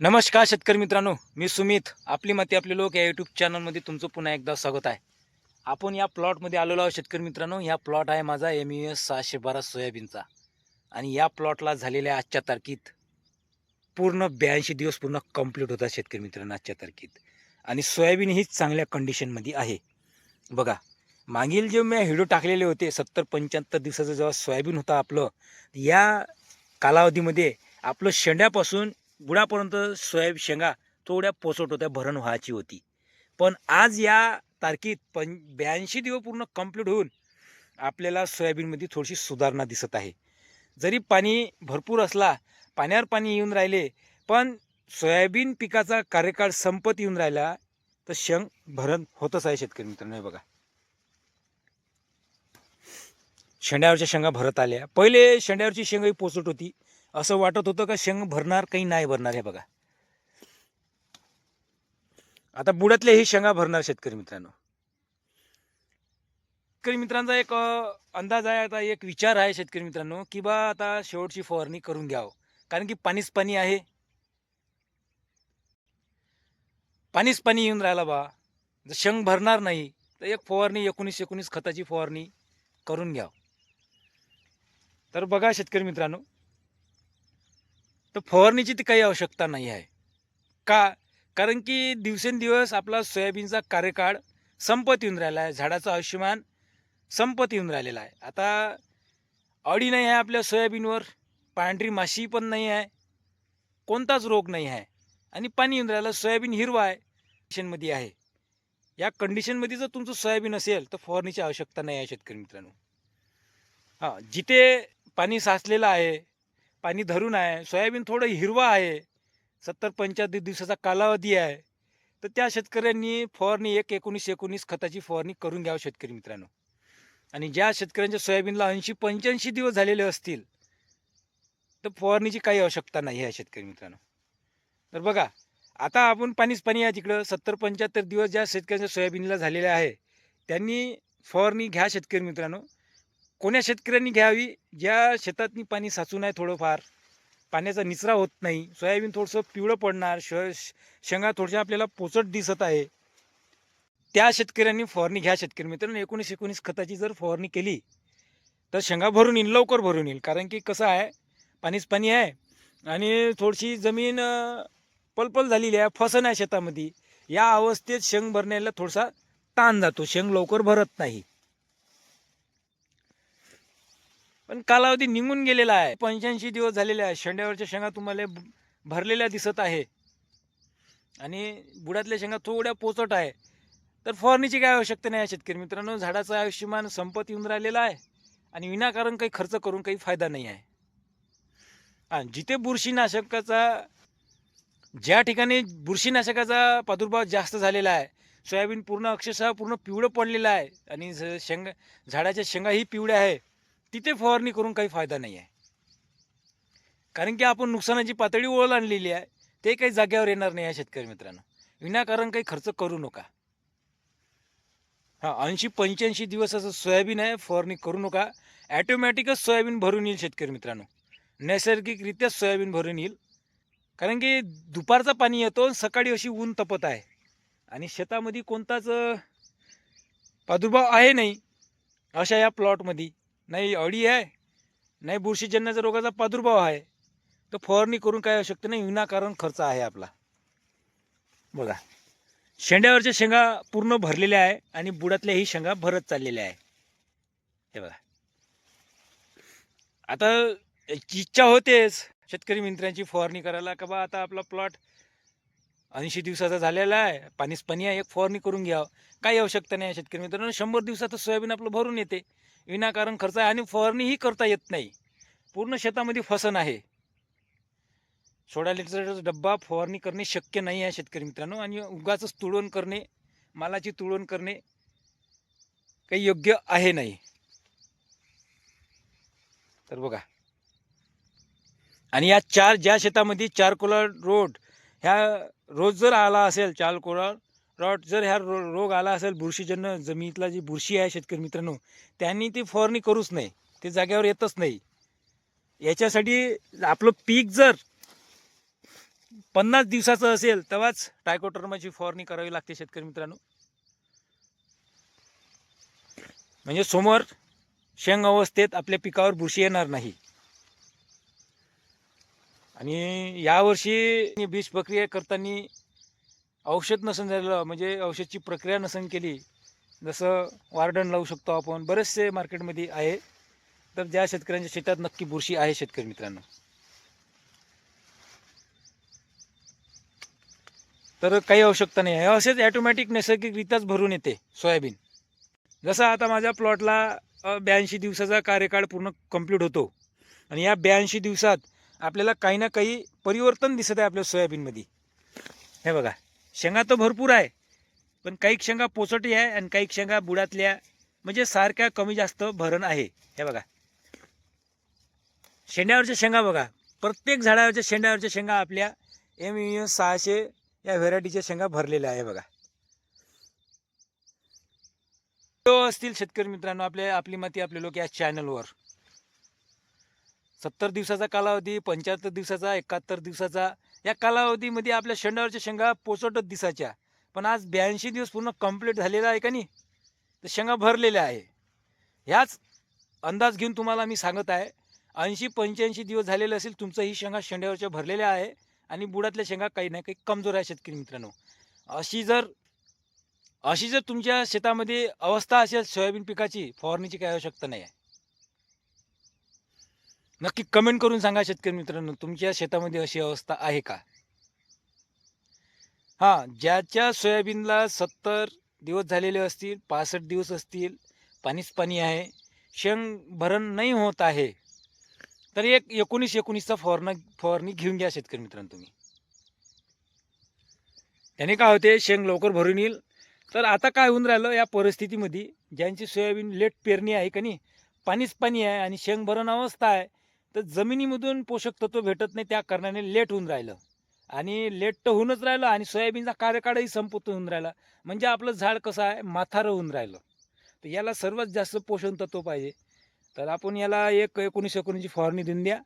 नमस्कार शेतकरी मित्रांनो मी सुमित. आपली माती आपले लोक या यूट्यूब चॅनलमध्ये तुमचं पुन्हा एकदा स्वागत आहे. आपण या प्लॉटमध्ये आलेलो आहोत शेतकरी मित्रांनो. या प्लॉट आहे माझा एम यू एस सहाशे बारा सोयाबीनचा. आणि या प्लॉटला झालेल्या आजच्या तारखेत पूर्ण ब्याऐंशी दिवस पूर्ण कंप्लीट होता शेतकरी मित्रांनो आजच्या तारखेत. आणि सोयाबीन ही चांगल्या कंडिशनमध्ये आहे. बघा मागील जे मी व्हिडिओ टाकलेले होते सत्तर पंच्याहत्तर दिवसाचं जेव्हा सोयाबीन होतं आपलं या कालावधीमध्ये आपलं शेंड्यापासून बुडापर्यंत सोयाबीन शेंगा थोड्या पोचट होत्या भरण व्हायची होती. पण आज या तारखेत पं ब्याऐंशी दिवस पूर्ण कंप्लीट होऊन आपल्याला सोयाबीनमध्ये थोडीशी सुधारणा दिसत आहे. जरी पाणी भरपूर असला पाण्यावर पाणी येऊन राहिले पण सोयाबीन पिकाचा कार्यकाळ संपत येऊन राहिला तर शेंग भरण होतच आहे शेतकरी मित्रांनो बघा. शेंड्यावरच्या शेंगा भरत आल्या. पहिले शेंड्यावरची शेंगाही पोचट होती. असं वाटत होतं का शेंग भरणार काही नाही भरणार हे बघा. आता बुडातले ही शेंगा भरणार शेतकरी मित्रांनो. शेतकरी मित्रांचा एक अंदाज आहे आता एक विचार आहे शेतकरी मित्रांनो की बा आता शेवटची फवारणी करून घ्यावं. कारण की पाणीच पाणी आहे. पाणीच पाणी येऊन राहिला बा. जर शंग भरणार नाही तर एक फवारणी एकोणीस एकोणीस खताची फवारणी करून घ्यावं. तर बघा शेतकरी मित्रांनो तर फवारणीची ती काही आवश्यकता नाही आहे. का? कारण की दिवसेंदिवस आपला सोयाबीनचा कार्यकाळ संपत येऊन राहिला आहे. झाडाचं आयुष्यमान संपत येऊन राहिलेला आहे. आता अडी नाही आहे आपल्या सोयाबीनवर पांढरी माशी पण नाही आहे कोणताच रोग नाही आहे. आणि पाणी येऊन राहिलं सोयाबीन हिरवा आहे कंडिशनमध्ये आहे. या कंडिशनमध्ये जर तुमचं सोयाबीन असेल तर फवारणीची आवश्यकता नाही आहे शेतकरी मित्रांनो. हां जिथे पाणी साचलेलं आहे पाणी धरून आहे. सोयाबीन थोडं हिरवा आहे. सत्तर पंच्याहत्तर दिवसाचा कालावधी आहे. तर त्या शेतकऱ्यांनी फवारणी एक एकोणीस एकोणीस खताची फवारणी करून घ्यावं शेतकरी मित्रांनो. आणि ज्या शेतकऱ्यांच्या सोयाबीनला ऐंशी पंच्याऐंशी दिवस झालेले असतील तर फवारणीची काही आवश्यकता नाही आहे शेतकरी मित्रांनो. तर बघा आता आपण पाणीच पाणी आहे तिकडं. सत्तर पंच्याहत्तर दिवस ज्या शेतकऱ्यांच्या सोयाबीनला झालेल्या आहे त्यांनी फवारणी घ्या शेतकरी मित्रांनो. कोण्या शेतकऱ्यांनी घ्यावी? ज्या शेतातनी पाणी साचू नाही थोडंफार पाण्याचा निचरा होत नाही सोयाबीन थोडंसं पिवळं पडणार श शेंगा थोडशा आपल्याला पोचट दिसत आहे. त्या शेतकऱ्यांनी फवारणी घ्या शेतकरी मित्रांनो. एकोणीस एकोणीस खताची जर फवारणी केली तर शेंगा भरून येईल लवकर भरून येईल. कारण की कसं आहे पाणीच पाणी आहे आणि थोडीशी जमीन पलपल झालेली आहे फसन आहे शेतामध्ये. या अवस्थेत शेंग भरण्याला थोडासा ताण जातो. शेंग लवकर भरत नाही. पण कालावधी निघून गेलेला आहे. पंच्याऐंशी दिवस झालेले आहे. शेंड्यावरच्या शेंगा तुम्हाला भरलेल्या दिसत आहे. आणि बुडातल्या शेंगा थोड्या पोचट आहे. तर फवारणीची काय आवश्यकता नाही आहे शेतकरी मित्रांनो. झाडाचं आयुष्यमान संपत येऊन राहिलेला आहे. आणि विनाकारण काही खर्च करून काही फायदा नाही आहे. आणि जिथे बुरशीनाशकाचा ज्या ठिकाणी बुरशीनाशकाचा प्रादुर्भाव जास्त झालेला आहे सोयाबीन पूर्ण अक्षरशः पूर्ण पिवळं पडलेलं आहे. आणि शेंगा झाडाच्या झाडाच्या शेंगाही पिवळ्या आहे. तिथे फवारणी करून काही फायदा नाही आहे. कारण की आपण नुकसानाची पातळी ओलांडलेली आहे. ते काही जाग्यावर येणार नाही आहे शेतकरी मित्रांनो. विनाकारण काही खर्च करू नका. हां ऐंशी पंच्याऐंशी दिवसाचं सोयाबीन आहे फवारणी करू नका. ॲटोमॅटिकच सोयाबीन भरून येईल शेतकरी मित्रांनो. नैसर्गिकरित्या सोयाबीन भरून येईल. कारण की दुपारचा पाणी येतो आणि सकाळी अशी ऊन तपत आहे. आणि शेतामध्ये कोणताच प्रादुर्भाव आहे नाही अशा या प्लॉटमध्ये नाही अळी आहे नाही बुरशीजन्याचा रोगाचा प्रादुर्भाव आहे तर फवारणी करून काय आवश्यकता नाही विनाकारण खर्च आहे आपला. बघा शेंड्यावरच्या शेंगा पूर्ण भरलेल्या आहे आणि बुडातल्याही शेंगा भरत चाललेल्या आहे. हे बघा. आता इच्छा होतेच शेतकरी मित्रांची फवारणी करायला का बा आता आपला प्लॉट ऐंशी दिवसाचा झालेला आहे पाणीच पाणी आहे एक फवारणी करून घ्यावं. काही आवश्यकता नाही शेतकरी मित्रांनो शंभर दिवसातच सोयाबीन आपलं भरून येते. विनाकारण खर्च आहे आणि फवारणीही करता येत नाही. पूर्ण शेतामध्ये फसन आहे. सोळा लिटरचा डब्बा फवारणी करणे शक्य नाही आहे शेतकरी मित्रांनो. आणि उगाचंच तुळवण करणे मालाची तुळवण करणे काही योग्य आहे नाही. तर बघा. आणि या चार ज्या शेतामध्ये चारकोला रोड ह्या रोज जर आला असेल चारकोला रॉट जर ह्या रो रोग आला असेल बुरशीजन्य जमिनीतला जी बुरशी आहे शेतकरी मित्रांनो त्यांनी ती फवारणी करूच नाही. ते जागेवर येतच नाही. याच्यासाठी आपलं पीक जर पन्नास दिवसाचं असेल तेव्हाच टायकोटर्माची फवारणी करावी लागते शेतकरी मित्रांनो. म्हणजे समोर शेंग अवस्थेत आपल्या पिकावर बुरशी येणार नाही. आणि यावर्षी बीज प्रक्रिया करताना औषध नसन झालेलं म्हणजे औषधची प्रक्रिया नसन केली जसं वार्डन लावू शकतो आपण बरेचसे मार्केटमध्ये आहे. तर ज्या शेतकऱ्यांच्या शेतात नक्की बुरशी आहे शेतकरी मित्रांनो. तर काही आवश्यकता नाही आहे. असेच ॲटोमॅटिक नैसर्गिकरित्याच भरून येते सोयाबीन. जसं आता माझ्या प्लॉटला ब्याऐंशी दिवसाचा कार्यकाळ पूर्ण कंप्लीट होतो. आणि या ब्याऐंशी दिवसात आपल्याला काही ना काही परिवर्तन दिसत आहे आपल्या सोयाबीनमध्ये. हे बघा. शेंगा तर भरपूर आहे पण काही शेंगा पोचटी आहे आणि काही शेंगा बुडातल्या म्हणजे सारख्या कमी जास्त भरण आहे. हे बघा. शेंड्यावरच्या शेंगा बघा. प्रत्येक झाडावरच्या शेंड्यावरच्या शेंगा आपल्या एम यू सहाशे या व्हेरायटीच्या शेंगा भरलेल्या आहे बघा. तो असतील शेतकरी मित्रांनो आपल्या आपली माती आपले लोक या चॅनलवर सत्तर दिवसाचा कालावधी पंच्याहत्तर दिवसाचा एकाहत्तर दिवसाचा या कालावधीमध्ये आपल्या शेंडावरच्या शेंगा पोचटच दिसायच्या. पण आज ब्याऐंशी दिवस पूर्ण कंप्लीट झालेला आहे का नाही? तर शेंगा भरलेल्या आहे. ह्याच अंदाज घेऊन तुम्हाला मी सांगत आहे ऐंशी पंच्याऐंशी दिवस झालेले असेल तुमचं ही शेंगा शेंड्यावरच्या भरलेल्या आहे आणि बुडातल्या शेंगा काही नाही काही कमजोर आहे शेतकरी मित्रांनो. अशी जर अशी जर तुमच्या शेतामध्ये अवस्था असेल सोयाबीन पिकाची फवारणीची काही आवश्यकता नाही आहे. नक्की कमेंट करून सांगा शेतकरी मित्रांनो तुमच्या शेतामध्ये अशी अवस्था आहे का? हां ज्याच्या सोयाबीनला सत्तर दिवस झालेले असतील पासष्ट दिवस असतील पाणीच पाणी आहे शेंग भरण नाही होत आहे तर एक एकोणीस एकोणीसचा फवारणा फवारणी घेऊन घ्या शेतकरी मित्रांनो तुम्ही. त्याने काय होते शेंग लवकर भरून येईल. तर आता काय होऊन राहिलं या परिस्थितीमध्ये ज्यांची सोयाबीन लेट पेरणी आहे का नाही पाणीच पाणी आहे आणि शेंग भरण अवस्था आहे तर जमिनीमधून पोषक तत्व भेटत नाही त्या कारणाने लेट होऊन राहिलं. आणि लेट तर होऊनच राहिलं आणि सोयाबीनचा कार्यकाळही संपत होऊन राहिला. म्हणजे आपलं झाड कसं आहे माथारं होऊन राहिलं. तर याला सर्वात जास्त पोषण तत्व पाहिजे. तर आपण याला एक एकोणीस एकोणीसची फवारणी देऊन द्या.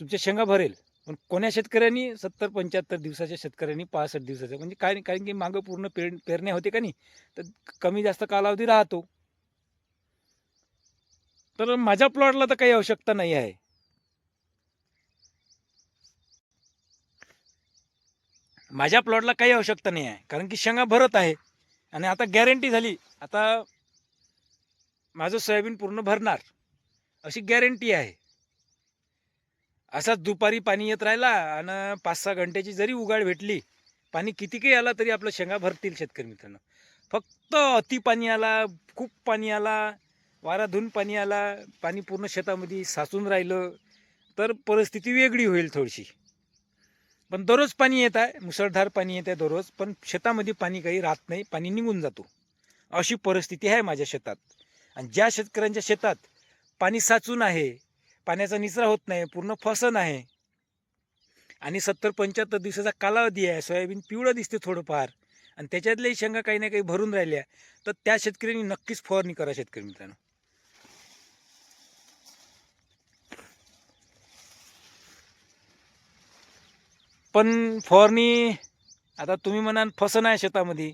तुमच्या शेंगा भरेल. पण कोण्या शेतकऱ्यांनी? सत्तर पंच्याहत्तर दिवसाच्या शेतकऱ्यांनी पासष्ट दिवसाच्या. म्हणजे काय कारण की मागं पूर्ण पेर पेरण्या होते का नाही? तर कमी जास्त कालावधी राहतो. तर माझ्या प्लॉटला तर काही आवश्यकता नाही आहे. माझ्या प्लॉटला काही आवश्यकता नाही आहे कारण की शेंगा भरत आहे आणि आता गॅरंटी झाली. आता माझं सोयाबीन पूर्ण भरणार अशी गॅरंटी आहे. असाच दुपारी पाणी येत राहिला आणि पाच सहा घंट्याची जरी उगाड भेटली पाणी किती काही आला तरी आपलं शेंगा भरतील शेतकरी मित्रांनो. फक्त अति पाणी आला खूप पाणी आला वारा धुवून पाणी आला पाणी पूर्ण शेतामध्ये साचून राहिलं तर परिस्थिती वेगळी होईल थोडीशी. पण दररोज पाणी येत आहे मुसळधार पाणी येत आहे दररोज पण शेतामध्ये पाणी काही राहत नाही पाणी निघून जातो. अशी परिस्थिती आहे माझ्या शेतात. आणि ज्या शेतकऱ्यांच्या शेतात पाणी साचून आहे पाण्याचा निचरा होत नाही पूर्ण फसन आहे आणि सत्तर पंच्याहत्तर दिवसाचा कालावधी आहे सोयाबीन पिवळं दिसते थोडंफार आणि त्याच्यातल्याही शेंगा काही ना काही भरून राहिल्या तर त्या शेतकऱ्यांनी नक्कीच फवारणी करा शेतकरी मित्रांनो. पण फवारणी आता तुम्ही म्हणाल फसन आहे शेतामध्ये.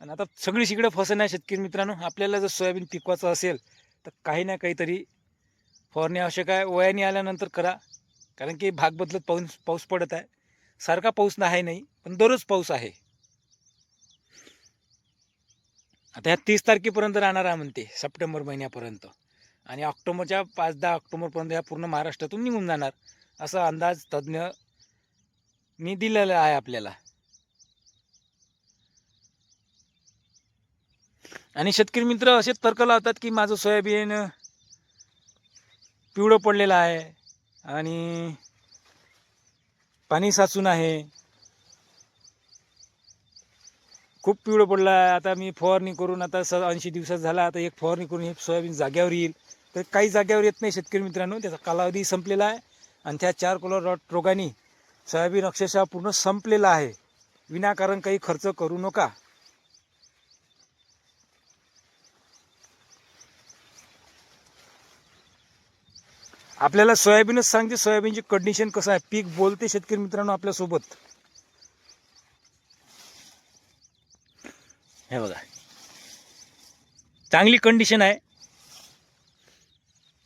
आणि आता सगळी शिकडे फसन आहे शेतकरी मित्रांनो. आपल्याला जर सोयाबीन पिकवायचं असेल तर काही ना काहीतरी फवारणी आवश्यक आहे. वयाने आल्यानंतर करा. कारण की भाग बदलत पाऊस पाऊस पडत आहे. सारखा पाऊस नाही नाही पण दररोज पाऊस आहे. आता ह्या तीस तारखेपर्यंत राहणार आहे म्हणते सप्टेंबर महिन्यापर्यंत. आणि ऑक्टोबरच्या पाच दहा ऑक्टोबरपर्यंत ह्या पूर्ण महाराष्ट्रातून निघून जाणार असा अंदाज तज्ज्ञ मी दिलेलं आहे आपल्याला. आणि शेतकरी मित्र असे तर्क लावतात की माझं सोयाबीन पिवळं पडलेलं आहे आणि पाणी साचून आहे. खूप पिवळं पडलं आहे. आता मी फवारणी करून आता स ऐंशी दिवसात झाला. आता एक फवारणी करून हे सोयाबीन जाग्यावर येईल. तर काही जाग्यावर येत नाही शेतकरी मित्रांनो. त्याचा कालावधी संपलेला आहे. आणि त्या चार कलर रॉट रोगाने सोयाबीन अक्षरशः पूर्ण संपलेला आहे. विनाकारण काही खर्च करू नका. आपल्याला सोयाबीनच सांगते सोयाबीनची कंडिशन कसं आहे? पीक बोलते शेतकरी मित्रांनो आपल्यासोबत. हे बघा. चांगली कंडिशन आहे.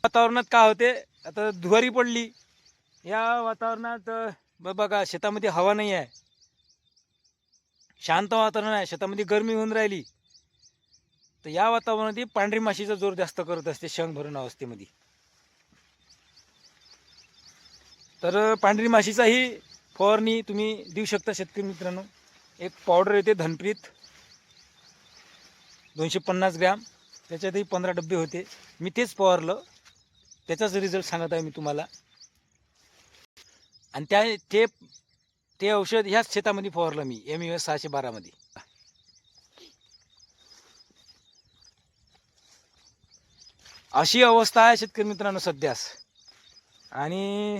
वातावरणात काय होते? आता धुवारी पडली. या वातावरणात अ, बघा शेतामध्ये हवा नाही आहे. शांत वातावरण आहे. शेतामध्ये गरमी होऊन राहिली. तर या वातावरणात पांढरी माशीचा जोर जास्त करत असते शंख भरून अवस्थेमध्ये. तर पांढरी माशीचाही फवारणी तुम्ही देऊ शकता शेतकरी मित्रांनो. एक पावडर येते धनप्रीत. दोनशे पन्नास ग्रॅम. त्याच्यातही पंधरा डब्बे होते. मी तेच फवारलं. त्याचाच रिझल्ट सांगत आहे मी तुम्हाला. आणि त्या ते ते औषध ह्याच शेतामध्ये फवारलं मी एम यू एस सहाशे बारामध्ये. अशी अवस्था आहे शेतकरी मित्रांनो सध्यास. आणि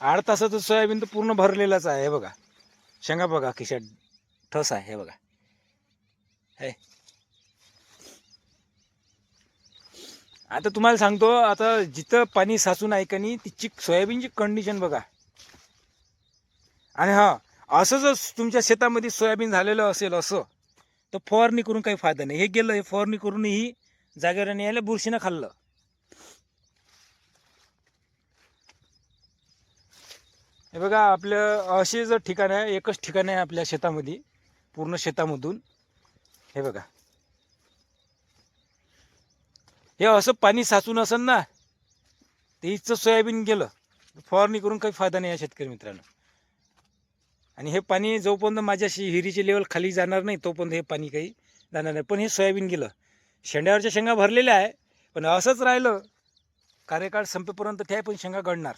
आठ तासाचं सोयाबीन तर पूर्ण भरलेलंच आहे हे बघा. शेंगा बघा खिशात ठस आहे हे बघा. हे. आता तुम्हाला सांगतो आता जिथं पाणी साचून आहे का नाही तिची सोयाबीनची कंडिशन बघा. आणि हा असं जर तुमच्या शेतामध्ये सोयाबीन झालेलं असेल असं तर फवारणी करून काही फायदा नाही. हे गेलं हे फवारणी करूनही जागेवर यायला बुरशीनं खाल्लं. हे बघा आपलं असे जर ठिकाण आहे एकच ठिकाण आहे आपल्या शेतामध्ये पूर्ण शेतामधून. हे बघा. हे असं पाणी साचून असेल ना ते इथचं सोयाबीन गेलं फवारणी करून काही फायदा नाही आहे शेतकरी मित्रांनो. आणि हे पाणी जोपर्यंत माझ्याशी हिरीचे हिरीची लेवल खाली जाणार नाही तोपर्यंत हे पाणी काही जाणार नाही. पण हे सोयाबीन गेलं. शेंड्यावरच्या शेंगा भरलेल्या आहे पण असंच राहिलं कार्यकाळ संपेपर्यंत त्या पण शेंगा गळणार.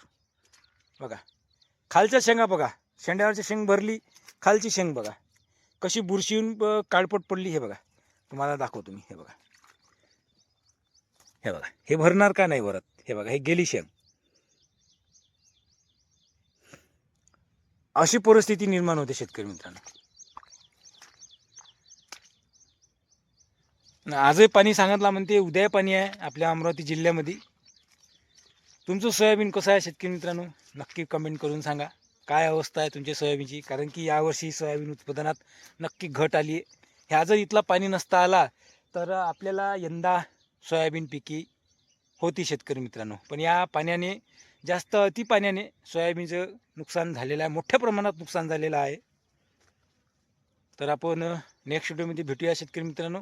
बघा. खालच्या शेंगा बघा. शेंड्यावरची शेंग भरली खालची शेंग बघा. कशी बुरशी येऊन काळपट पडली हे बघा. तुम्हाला दाखवतो मी हे बघा. हे बघा. हे भरणार का नाही भरत? हे बघा हे गेली शेंग. अशी परिस्थिती निर्माण होते शेतकरी मित्रांनो. आजही पाणी सांगितलं म्हणते उद्या पाणी आहे आपल्या अमरावती जिल्ह्यामध्ये. तुमचं सोयाबीन कसं आहे शेतकरी मित्रांनो? नक्की कमेंट करून सांगा. काय अवस्था आहे तुमच्या सोयाबीनची? कारण की यावर्षी सोयाबीन उत्पादनात नक्की घट आली आहे. ह्या जर इथला पाणी नसता आला तर आपल्याला यंदा सोयाबीन पिकी होती शेतकरी मित्रांनो. पण या पाण्याने जास्त अति पाण्याने सोयाबीनचं नुकसान झालेलं आहे. मोठ्या प्रमाणात नुकसान झालेलं आहे. तर आपण नेक्स्ट व्हिडिओमध्ये भेटूया शेतकरी मित्रांनो.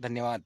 धन्यवाद.